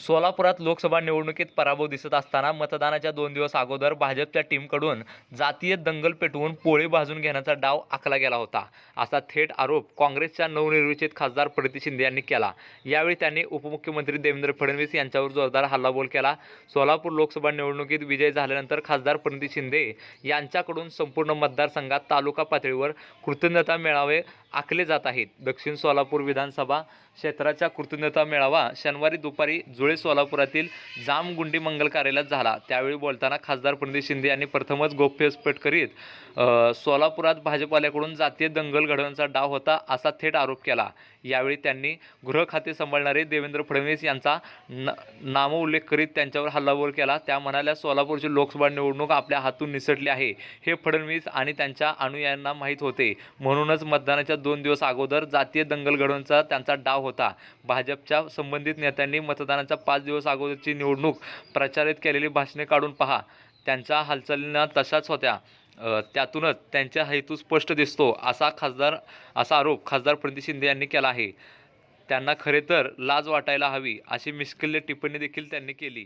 सोलापुरात लोकसभा निवडणुकीत पराभव दिसत असताना मतदानाच्या दोन दिवस अगोदर भाजपच्या टीमकडून जातीय दंगल पेटवून पोळी भाजून घेण्याचा डाव आखला गेला होता. असा थेट आरोप काँग्रेसच्या नवनिर्वाचित खासदार प्रणिती शिंदे यांनी केला. यावेळी त्यांनी उपमुख्यमंत्री देवेंद्र फडणवीस यांच्यावर जोरदार हल्लाबोल केला. सोलापूर लोकसभा निवडणुकीत विजय झाल्यानंतर खासदार प्रणिती शिंदे यांच्याकडून संपूर्ण मतदारसंघात तालुका पातळीवर कृतज्ञता मेळावे आखले जात आहेत. दक्षिण सोलापूर विधानसभा क्षेत्राच्या कृतज्ञता मेळावा शनिवारी दुपारी जुळे सोलापुरातील जामगुंडी मंगल कार्यालयात झाला. त्यावेळी बोलताना खासदार प्रणिती शिंदे यांनी प्रथमच गौप्यस्फोट करीत सोलापुरात भाजपाल्याकडून जातीय दंगल घडवण्याचा डाव होता असा थेट आरोप केला. यावेळी त्यांनी गृह खाते सांभाळणारे देवेंद्र फडणवीस यांचा न नामोल्लेख करीत त्यांच्यावर हल्लाबोल केला. त्या म्हणाल्या सोलापूरची लोकसभा निवडणूक आपल्या हातून निसटली आहे. हे फडणवीस आणि त्यांच्या अनुयायांना माहीत होते. म्हणूनच मतदानाच्या दोन दिवस अगोदर जातीय दंगल घडवण्याचा त्यांचा डाव होता. भाजपच्या संबंधित नेत्यांनी मतदानाच्या पाच दिवस अगोदरची निवडणूक प्रचारित केलेली भाषणे काढून पहा. त्यांच्या हालचालींना तशाच होत्या. त्यातूनच त्यांच्या हेतू स्पष्ट दिसतो असा खासदार असा आरोप खासदार प्रदीप शिंदे यांनी केला आहे. त्यांना खरे तर लाज वाटायला हवी अशी मिश्किल्य टिप्पणी देखील त्यांनी केली.